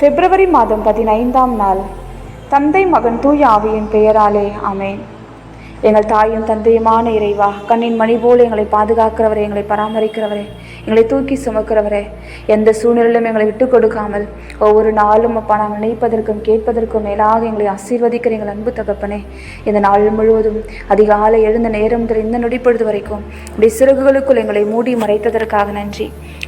பிப்ரவரி மாதம் பதினைந்தாம் நாள். தந்தை மகன் தூய ஆவியின் பெயராலே அமேன் எங்கள் தாயும் தந்தையுமான இறைவா கண்ணின் மணி போல் எங்களை பாதுகாக்கிறவரே எங்களை பராமரிக்கிறவரே எங்களை தூக்கி சுமக்கிறவரே எந்த சூழ்நிலையிலும் எங்களை விட்டு கொடுக்காமல் ஒவ்வொரு நாளும் அப்பா நாங்கள் நினைப்பதற்கும் கேட்பதற்கும் மேலாக எங்களை ஆசீர்வதிக்கிற எங்கள் அன்பு தகப்பனே இந்த நாள் முழுவதும் அதிகாலை எழுந்த நேரம் முதல் இந்த நொடிப்பொழுது வரைக்கும் இப்படி சிறகுகளுக்குள் எங்களை மூடி மறைத்ததற்காக நன்றி.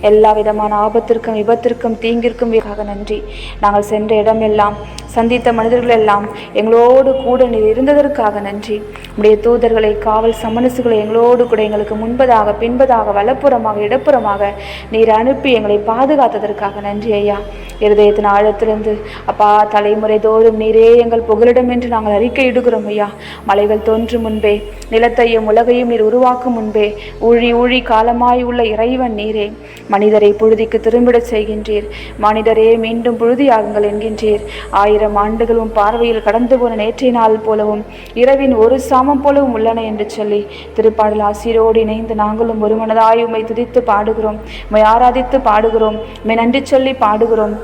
எல்லா விதமான ஆபத்திற்கும் விபத்திற்கும் தீங்கிற்கும் நன்றி. நாங்கள் சென்ற இடமெல்லாம் சந்தித்த மனிதர்கள் எல்லாம் எங்களோடு கூட நீர் இருந்ததற்காக நன்றி. உடைய தூதர்களை காவல் சமனசுகளை எங்களோடு கூட எங்களுக்கு முன்பதாக பின்பதாக வலப்புறமாக இடப்புறமாக மூலமாக நீர் அனுப்பி எங்களை பாதுகாத்ததற்காக நன்றி ஐயா. இருதயத்தின் ஆழத்திலிருந்து அப்பா தலைமுறை தோறும் நீரே எங்கள் புகலிடம் என்று நாங்கள் அறிக்கையிடுகிறோம் ஐயா. மலைகள் தோன்றும் முன்பே நிலத்தையும் உலகையும் நீர் உருவாக்கும் முன்பே ஊழி ஊழி காலமாய் உள்ள இறைவன் நீரே. மனிதரை புழுதிக்கு திரும்பிடச் செய்கின்றீர். மனிதரே மீண்டும் புழுதியாகுங்கள் என்கின்றீர். ஆயிரம் ஆண்டுகளும் பார்வையில் கடந்து போன நேற்றைய நாள் போலவும் இரவின் ஒரு சாமம் போலவும் உள்ளன என்று சொல்லி திருப்பாடல் ஆசிரியரோடு இணைந்து நாங்களும் ஒரு மனதாய் உம்மை துதித்து பாடுகிறோம். உம்மை ஆராதித்து பாடுகிறோம். உம்மை நன்றி சொல்லி பாடுகிறோம்.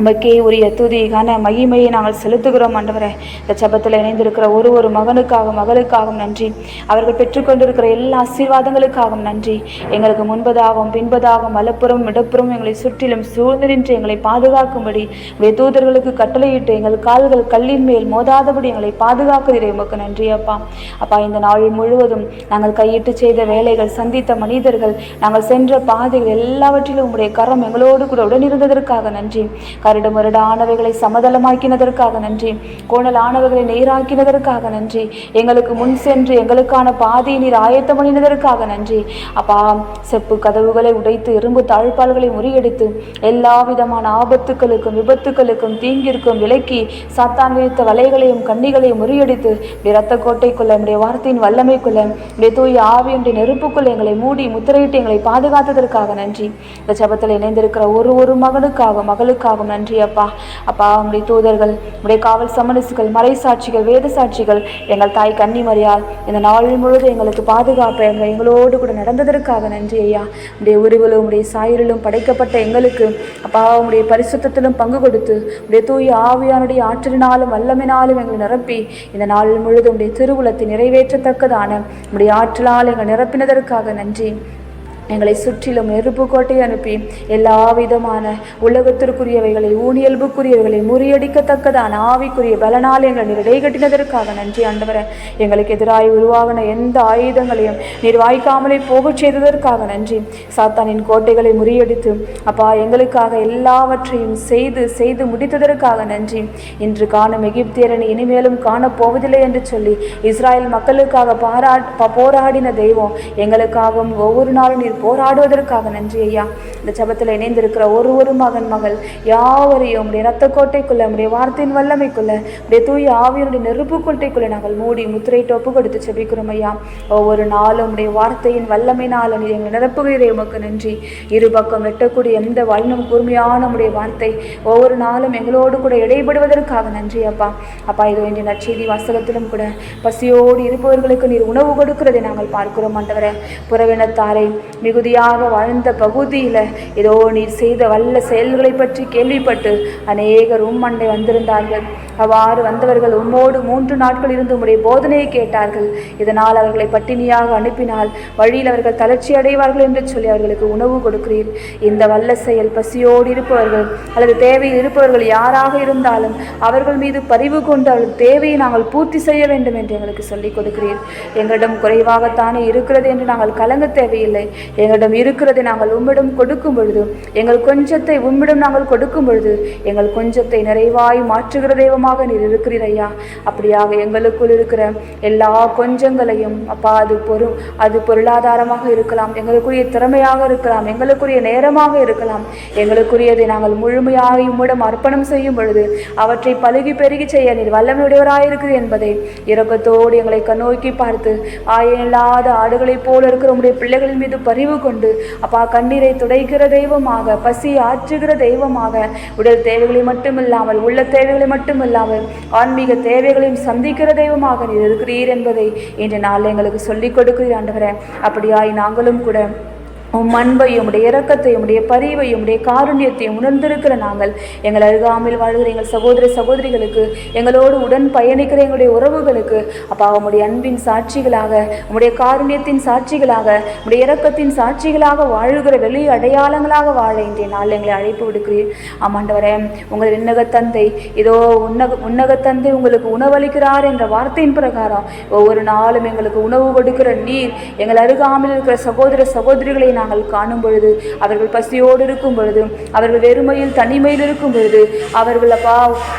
உமக்கே உரிய துதி கன மகிமையை நாங்கள் செலுத்துகிறோம் ஆண்டவரே. இந்த ஜபத்தில் இணைந்திருக்கிற ஒரு ஒரு மகனுக்காக மகளுக்காகவும் நன்றி. அவர்கள் பெற்றுக்கொண்டிருக்கிற எல்லா ஆசீர்வாதங்களுக்காகவும் நன்றி. எங்களுக்கு முன்பதாகவும் பின்பதாகவும் வலப்புறம் இடப்புறம் எங்களை சுற்றிலும் சூழ்நின்று எங்களை பாதுகாக்கும்படி உடைய தூதர்களுக்கு கட்டளையிட்டு எங்கள் கால்கள் கல்லின் மேல் மோதாதபடி எங்களை பாதுகாக்கிறீரே உமக்கு நன்றி அப்பா. அப்பா இந்த நாள் முழுவதும் நாங்கள் கையிட்டு செய்த வேலைகள் சந்தித்த மனிதர்கள் நாங்கள் சென்ற பாதைகள் எல்லாவற்றிலும் உங்களுடைய கரம் எங்களோடு கூட உடனிருந்ததற்காக நன்றி. கரடுமுரடானவைகளை சமதளமாக்கினதற்காக நன்றி. கோணலானவைகளை நேராக்கினதற்காக நன்றி. எங்களுக்கு முன் சென்று எங்களுக்கான பாதையை நீர் ஆயத்தம் பண்ணினதற்காக நன்றி. அப்பா செப்பு கதவுகளை உடைத்து இரும்பு தாழ்பால்களை முறியடித்து எல்லா விதமான ஆபத்துக்களுக்கும் விபத்துக்களுக்கும் தீங்கிற்கும் விலக்கி சாத்தான் விரித்த வலைகளையும் கண்ணிகளையும் முறியடித்து இரத்த கோட்டைக்குள்ள நம்முடைய வார்த்தையின் வல்லமைக்குள்ள நம்முடைய தூய ஆவியுடைய நெருப்புக்குள்ள எங்களை மூடி முத்திரையிட்டு எங்களை பாதுகாத்ததற்காக நன்றி. இந்த ஜபத்தில் இணைந்திருக்கிற ஒரு ஒரு மகனுக்காகவும் மகளுக்காகவும் நன்றி அப்பா அப்பா உங்களுடைய தூதர்கள் உடைய காவல் சமரசுகள் மறை சாட்சிகள் வேத சாட்சிகள் எங்கள் தாய் கன்னிமறியால் இந்த நாள் முழுவதும் எங்களுக்கு பாதுகாப்பு எங்கள் எங்களோடு கூட நடந்ததற்காக நன்றி ஐயா. உடைய உருவிலும் உடைய சாயலிலும் படைக்கப்பட்ட எங்களுக்கு அப்பா உங்களுடைய பரிசுத்தத்திலும் பங்கு கொடுத்து உடைய தூய ஆவியானுடைய ஆற்றலினாலும் வல்லமினாலும் எங்களை நிரப்பி இந்த நாள் முழுவதும் உடைய திருவுளத்தை நிறைவேற்றத்தக்கதான உடைய ஆற்றலால் எங்கள் நிரப்பினதற்காக நன்றி. எங்களை சுற்றிலும் நெருப்பு கோட்டை அனுப்பி எல்லா விதமான உலகத்திற்குரியவைகளை ஊனியல்புக்குரியவைகளை முறியடிக்கத்தக்கதான ஆவிக்குரிய பலனால் எங்களை நீர் இடைகட்டினதற்காக நன்றி ஆண்டவரே. எங்களுக்கு எதிராகி உருவாகின எந்த ஆயுதங்களையும் நீர் வாய்க்காமலே போகச் செய்ததற்காக நன்றி. சாத்தானின் கோட்டைகளை முறியடித்து அப்பா எங்களுக்காக எல்லாவற்றையும் செய்து செய்து முடித்ததற்காக நன்றி. இன்று காணும் எகிப்தியரனை இனிமேலும் காணப்போவதில்லை என்று சொல்லி இஸ்ராயல் மக்களுக்காக பாரா போராடின தெய்வம் எங்களுக்காகவும் ஒவ்வொரு நாளும் நீர் போராடுவதற்காக நன்றி ஐயா. இந்த ஜபத்தில் இணைந்திருக்கிற ஒரு ஒரு மகன் மகள் யாவரையும் உடைய ரத்த கோட்டைக்குள்ள உடைய வார்த்தையின் வல்லமைக்குள்ள உடைய தூய ஆவியனுடைய நெருப்பு கோட்டைக்குள்ள நாங்கள் மூடி முத்திரையிட்டு ஒப்பு கொடுத்து செபிக்கிறோம் ஐயா. ஒவ்வொரு நாளும் உடைய வார்த்தையின் வல்லமை நீர் எங்கள் நிரப்புகிறே உமக்கு நன்றி. இரு பக்கம் வெட்டக்கூடிய எந்த வல்லம் கூர்மையான உடைய வார்த்தை ஒவ்வொரு நாளும் எங்களோடு கூட இடைபடுவதற்காக நன்றி அப்பா. அப்பா இது வேண்டிய நற்செய்தி வாசகத்திலும் கூட பசியோடு இருப்பவர்களுக்கு நீர் உணவு கொடுக்கிறதை நாங்கள் பார்க்கிறோம் ஆண்டவரை. புறவினத்தாரை மிகுதியாக வாழ்ந்த பகுதியில் ஏதோ நீர் செய்த வல்ல செயல்களை பற்றி கேள்விப்பட்டு அநேகர் உம்மண்டை வந்திருந்தார்கள். அவ்வாறு வந்தவர்கள் உம்மோடு மூன்று நாட்கள் இருந்து உம்முடைய போதனையை கேட்டார்கள். இதனால் அவர்களை பட்டினியாக அனுப்பினால் வழியில் அவர்கள் தளர்ச்சி அடைவார்கள் என்று சொல்லி அவர்களுக்கு உணவு கொடுக்கிறீர். இந்த வல்ல செயல் பசியோடு இருப்பவர்கள் அல்லது தேவையில் இருப்பவர்கள் யாராக இருந்தாலும் அவர்கள் மீது பரிவு கொண்டு அவர்கள் தேவையை நாங்கள் பூர்த்தி செய்ய வேண்டும் என்று எங்களுக்கு சொல்லிக் கொடுக்கிறீர். எங்களிடம் குறைவாகத்தானே இருக்கிறது என்று நாங்கள் கலங்க தேவையில்லை. எங்களிடம் இருக்கிறதை நாங்கள் உம்மிடம் கொடுக்கும் பொழுது எங்கள் கொஞ்சத்தை உம்மிடம் நாங்கள் கொடுக்கும் பொழுது எங்கள் கொஞ்சத்தை நிறைவாய் மாற்றுகிற தெய்வமாக நீர் இருக்கிறீர் ஐயா. அப்படியாக எங்களுக்குள் இருக்கிற எல்லா கொஞ்சங்களையும் அப்பா அது பொரு அது பொருளாதாரமாக இருக்கலாம் எங்களுக்குரிய திறமையாக இருக்கலாம் எங்களுக்குரிய நேரமாக இருக்கலாம் எங்களுக்குரியதை நாங்கள் முழுமையாக உம்மிடம் அர்ப்பணம் செய்யும் பொழுது அவற்றை பழுகி பெருகி செய்ய நீர் வல்லமையுடையவராயிருக்கிறீர் என்பதை இரக்கத்தோடு எங்களை கண்ணோக்கி பார்த்து ஆயில்லாத ஆடுகளைப் போல இருக்கிற உங்களுடைய பிள்ளைகளின் மீது பரி பரிவு கொண்டு அப்பா கண்ணீரை துடைக்கிற தெய்வமாக பசி ஆற்றுகிற தெய்வமாக உடல் தேவைகளை மட்டுமில்லாமல் உள்ள தேவைகளை மட்டுமில்லாமல் ஆன்மீக தேவைகளையும் சந்திக்கிற தெய்வமாக நீர் இருக்கிறீர் என்பதை இன்று நாள் எங்களுக்கு சொல்லிக் கொடுக்கிறீர் ஆண்டவரே. அப்படியாய் நாங்களும் கூட உம் அன்பையும் உடைய இரக்கத்தையும் உடைய பரிவையும் உடைய காருண்யத்தையும் உணர்ந்திருக்கிற நாங்கள் எங்கள் அருகாமையில் வாழ்கிற எங்கள் சகோதர சகோதரிகளுக்கு எங்களோடு உடன் பயணிக்கிற எங்களுடைய உறவுகளுக்கு அப்பா உம்முடைய அன்பின் சாட்சிகளாக உம்முடைய காருண்யத்தின் சாட்சிகளாக உம்முடைய இரக்கத்தின் சாட்சிகளாக வாழுகிற வெளி அடையாளங்களாக வாழ இன்றைய நாள் எங்களை அழைப்பு விடுக்கிறீர். ஆமாண்டவரே உங்கள் விண்ணகத்தந்தை இதோ உன்னக உன்னகத்தந்தை உங்களுக்கு உணவளிக்கிறார் என்ற வார்த்தையின் பிரகாரம் ஒவ்வொரு நாளும் எங்களுக்கு உணவு கொடுக்கிற நீர் எங்கள் அருகாமையில் இருக்கிற சகோதர சகோதரிகளை நாங்கள் காணும் பொழுது அவர்கள் பசியோடு இருக்கும் பொழுது அவர்கள் வெறுமையில் தனிமையில் இருக்கும் பொழுது அவர்கள் அப்பா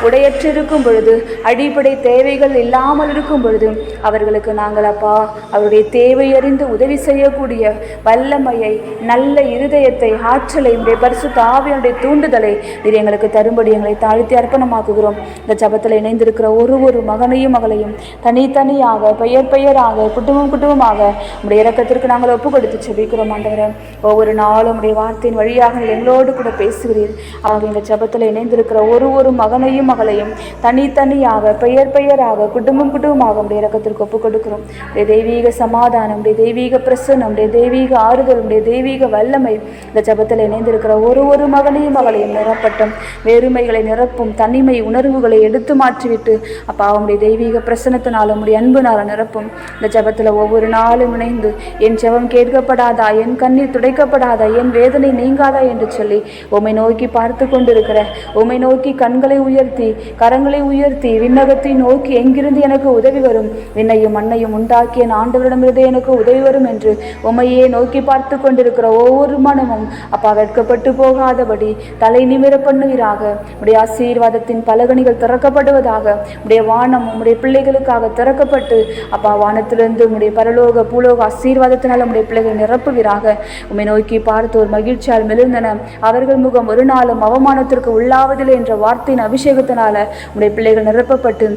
உடையற்று இருக்கும் பொழுது அடிப்படை தேவைகள் இல்லாமல் இருக்கும் பொழுது அவர்களுக்கு நாங்கள் அப்பா அவருடைய தேவை அறிந்து உதவி செய்யக்கூடிய வல்லமையை நல்ல இருதயத்தை ஆற்றலை உடைய பரிசு தாவியனுடைய தூண்டுதலை இது எங்களுக்கு தரும்படி எங்களை தாழ்த்தி அர்ப்பணமாக்குகிறோம். இந்த ஜபத்தில் இணைந்திருக்கிற ஒரு ஒரு மகனையும் மகளையும் தனித்தனியாக பெயர் பெயராக குடும்பம் குடும்பமாக உடைய இரக்கத்திற்கு நாங்கள் ஒப்பு கொடுத்து செபிக்கிறோம் ஆண்டவரே. ஒவ்வொரு நாளும் உடைய வார்த்தையின் வழியாக எங்களோடு கூட பேசுகிறீர். ஆக இந்த ஜபத்தில் இணைந்திருக்கிற ஒரு ஒரு மகனையும் மகளையும் தனித்தனியாக பெயர் பெயராக குடும்பம் குடும்பமாக உடைய இரக்கத்திற்கு ஒப்புக் கொடுக்கிறோம். உடைய தெய்வீக சமாதானம் உடைய தெய்வீக பிரசன்னம் உடைய தெய்வீக ஆறுதல் உடைய தெய்வீக வல்லமை இந்த ஜபத்தில் இணைந்திருக்கிற ஒரு ஒரு மகனையும் மகளையும் நிரப்பட்டும். வெறுமைகளை நிரப்பும் தனிமை உணர்வுகளை எடுத்து மாற்றிவிட்டு அப்பா அவனுடைய தெய்வீக பிரசனத்தினால் உடைய அன்புனால நிரப்பும். இந்த ஜபத்தில் ஒவ்வொரு நாளும் இணைந்து என் ஜெபம் கேட்கப்படாதா? என் கண்ணில் வேதனை துடைக்கப்படாதா? என் வேதனை நீங்காதா என்று சொல்லி உம்மை நோக்கி பார்த்து கொண்டிருக்கிற உம்மை நோக்கி கண்களை உயர்த்தி கரங்களை உயர்த்தி விண்ணகத்தை நோக்கி எங்கிருந்து எனக்கு உதவி வரும்? விண்ணையும் மண்ணையும் உண்டாக்கிய என் ஆண்டவரிடமிருந்து எனக்கு உதவி வரும் என்று உம்மையே நோக்கி பார்த்து கொண்டிருக்கிற ஒவ்வொரு மனமும் அப்பா வெட்கப்பட்டு போகாதபடி தலை நிமிர பண்ணுவீராக. உடைய ஆசீர்வாதத்தின் பலகணிகள் திறக்கப்படுவதாக உடைய வானம் உம்முடைய பிள்ளைகளுக்காக திறக்கப்பட்டு அப்பா வானத்திலிருந்து உடைய பரலோக பூலோக ஆசீர்வாதத்தினால் உடைய பிள்ளைகள் நிரப்புவீராக. உம்மை நோக்கி பார்த்து ஒரு மகிழ்ச்சியால் மெலிர்ந்தன அவர்கள் முகம் ஒரு நாளும் அவமானத்திற்கு உள்ளாவதில்லை என்ற வார்த்தையின் அபிஷேகத்தினால உடைய பிள்ளைகள் நிரப்பப்பட்டு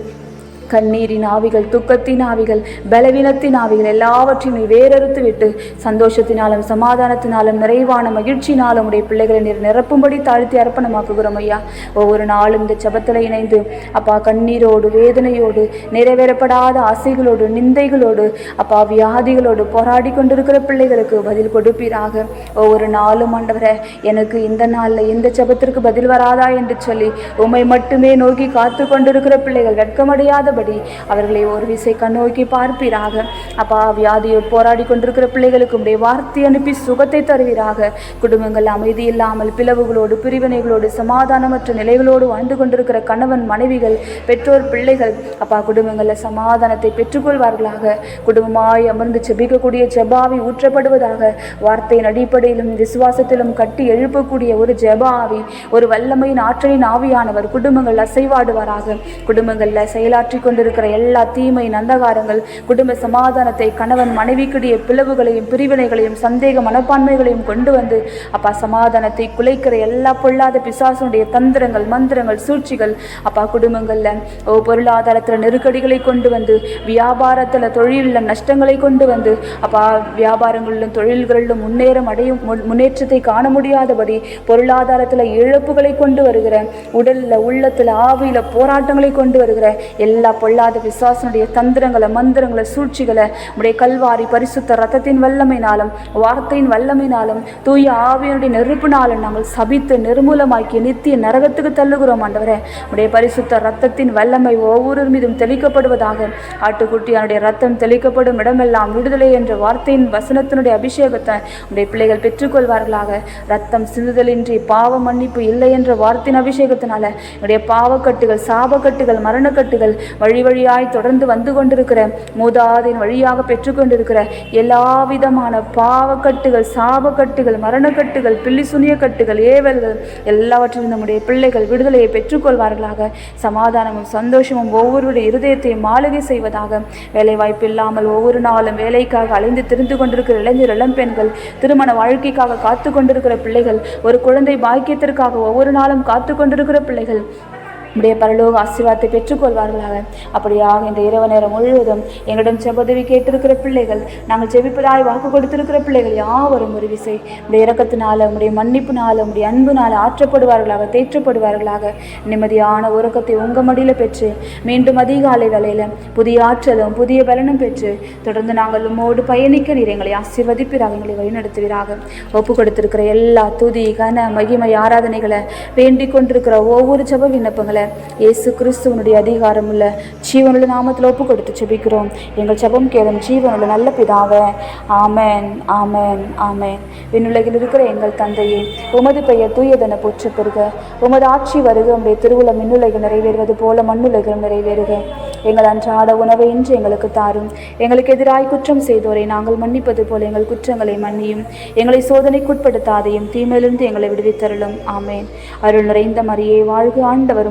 கண்ணீரின் ஆவிகள் துக்கத்தின் ஆவிகள் பலவீனத்தின் ஆவிகள் எல்லாவற்றையும் நீ வேறறுத்து விட்டு சந்தோஷத்தினாலும் சமாதானத்தினாலும் நிறைவான மகிழ்ச்சியினாலும் உடைய பிள்ளைகளை நீர் நிரப்பும்படி தாழ்த்தி அர்ப்பணமாக்குகிறோம் ஐயா. ஒவ்வொரு நாளும் இந்த ஜபத்தில் இணைந்து அப்பா கண்ணீரோடு வேதனையோடு நிறைவேறப்படாத ஆசைகளோடு நிந்தைகளோடு அப்பா வியாதிகளோடு போராடி கொண்டிருக்கிற பிள்ளைகளுக்கு பதில் கொடுப்பீராக. ஒவ்வொரு நாளும் ஆண்டவரை எனக்கு இந்த நாளில் இந்த ஜபத்திற்கு பதில் வராதா என்று சொல்லி உம்மை மட்டுமே நோக்கி காத்து கொண்டிருக்கிற பிள்ளைகள் வெட்கமடையாத இல்லாதபடி அவர்களை ஒரு விசை கண்ணோக்கி பார்ப்பீராக. அப்பா வியாதியோடு போராடி கொண்டிருக்கிற பிள்ளைகளுக்கு உடைய வார்த்தை அனுப்பி சுகத்தை தருவீராக. குடும்பங்கள் அமைதி இல்லாமல் பிளவுகளோடு பிரிவினைகளோடு சமாதானமற்ற நிலைகளோடு வாழ்ந்து கொண்டிருக்கிற கணவன் மனைவிகள் பெற்றோர் பிள்ளைகள் அப்பா குடும்பங்களில் சமாதானத்தை பெற்றுக்கொள்வார்களாக. குடும்பமாய் அமர்ந்து செபிக்கக்கூடிய ஜபாவி ஊற்றப்படுவதாக வார்த்தையின் அடிப்படையிலும் விசுவாசத்திலும் கட்டி எழுப்பக்கூடிய ஒரு ஜபாவி ஒரு வல்லமையின் ஆற்றலின் ஆவியானவர் குடும்பங்கள் அசைவாடுவாராக. குடும்பங்களில் செயலாற்றி கொண்டிருக்கிற எல்லா தீமை அந்தகாரங்கள் குடும்ப சமாதானத்தை கணவன் மனைவிக்குடைய பிளவுகளையும் பிரிவினைகளையும் சந்தேக மனப்பான்மைகளையும் கொண்டு வந்து அப்பா சமாதானத்தை குலைக்கிற எல்லா பொல்லாத பிசாசனுடைய தந்திரங்கள் மந்திரங்கள் சூழ்ச்சிகள் அப்பா குடும்பங்களில் ஓ பொருளாதாரத்தில் நெருக்கடிகளை கொண்டு வந்து வியாபாரத்தில் தொழிலில் நஷ்டங்களை கொண்டு வந்து அப்பா வியாபாரங்களிலும் தொழில்களிலும் முன்னேறம் அடையும் முன்னேற்றத்தை காண முடியாதபடி பொருளாதாரத்தில் இழப்புகளை கொண்டு வருகிற உடலில் உள்ளத்தில் ஆவியில் போராட்டங்களை கொண்டு வருகிற எல்லா பொல்லாத விசுவாசனுடைய தந்திரங்களை மந்திரங்களை சூழ்ச்சிகளை உடைய கல்வாரி பரிசுத்த ரத்தத்தின் வல்லமைனாலும் வார்த்தையின் வல்லமைனாலும் தூய ஆவியனுடைய நெருப்பினாலும் நாங்கள் சபித்து நிர்மூலமாக்கி நித்திய நரகத்துக்கு தள்ளுகிறோம் ஆண்டவரே. உடைய பரிசுத்த ரத்தத்தின் வல்லமை ஒவ்வொரு மீதும் தெளிக்கப்படுவதாக ஆட்டுக்குட்டியானுடைய ரத்தம் தெளிக்கப்படும் இடமெல்லாம் விடுதலை என்ற வார்த்தையின் வசனத்தினுடைய அபிஷேகத்தை உடைய பிள்ளைகள் பெற்றுக்கொள்வார்களாக. ரத்தம் சிந்துதலின்றி பாவ மன்னிப்பு இல்லை என்ற வார்த்தையின் அபிஷேகத்தினால என்னுடைய பாவக்கட்டுகள் சாபக்கட்டுகள் மரணக்கட்டுகள் வழி வழியாய் தொடர்ந்து வந்து கொண்டிருக்கிற மூதாதின் வழியாக பெற்றுக்கொண்டிருக்கிற எல்லா விதமான பாவக்கட்டுகள் சாபக்கட்டுகள் மரணக்கட்டுகள் பில்லி சுனிய கட்டுகள் ஏவல்கள் எல்லாவற்றிலும் நம்முடைய பிள்ளைகள் விடுதலையை பெற்றுக்கொள்வார்களாக சமாதானமும் சந்தோஷமும் ஒவ்வொருடைய இருதயத்தையும் மாளிகை செய்வதாக. வேலைவாய்ப்பு இல்லாமல் ஒவ்வொரு நாளும் வேலைக்காக அலைந்து திரிந்து கொண்டிருக்கிற இளைஞர் இளம்பெண்கள் திருமண வாழ்க்கைக்காக காத்து கொண்டிருக்கிற பிள்ளைகள் ஒரு குழந்தை பாக்கியத்திற்காக ஒவ்வொரு நாளும் காத்து கொண்டிருக்கிற பிள்ளைகள் நம்முடைய பரலோக ஆசீர்வாதத்தை பெற்றுக்கொள்வார்களாக. அப்படியாக இந்த இரவு நேரம் முழுவதும் எங்களிடம் செபதவி கேட்டிருக்கிற பிள்ளைகள் நாங்கள் செபிப்பதாய் வாக்கு கொடுத்திருக்கிற பிள்ளைகள் யாவரும் ஒரு விசை. உடைய இறக்கத்தினால உடைய மன்னிப்புனால உடைய அன்புனால ஆற்றப்படுவார்களாக தேற்றப்படுவார்களாக. நிம்மதியான உறக்கத்தை உங்க மடியில் பெற்று மீண்டும் அதிகாலை வேலையில் புதிய ஆற்றலும் புதிய பலனும் பெற்று தொடர்ந்து நாங்கள் உம்மோடு பயணிக்க நீர் எங்களை ஆசீர்வதிப்பீராக எங்களை வழிநடத்துவீராக. ஒப்பு கொடுத்திருக்கிற எல்லா துதி கன மகிமை ஆராதனைகளை வேண்டிக் கொண்டிருக்கிற ஒவ்வொரு ஜெப விண்ணப்பங்களை இயேசு கிறிஸ்துவனுடைய அதிகாரம் உள்ள ஜீவனுள்ள நாமத்தில் ஒப்பு கொடுத்து செபிக்கிறோம் எங்கள் ஜெபம் கேளும் ஜீவனுள்ள நல்ல பிதாவே ஆமேன் ஆமேன் ஆமேன். விண்ணுலகில் இருக்கிற எங்கள் தந்தையே உமது பெயர் தூயதென போற்ற பெறுக. உமது ஆட்சி வருக உடைய திருவுள மின்னுலகில் நிறைவேறுவது போல மண்ணுலகிலும் நிறைவேறுக. எங்கள் அன்றாட உணவை இன்று எங்களுக்கு தாரும். எங்களுக்கு எதிராய் குற்றம் செய்தோரை நாங்கள் மன்னிப்பது போல எங்கள் குற்றங்களை மன்னியும். எங்களை சோதனைக்குட்படுத்தாதையும் தீமையிலிருந்து எங்களை விடுவித்தருளும். ஆமேன். அருள் நிறைந்த மரியே வாழ்க ஆண்டவர்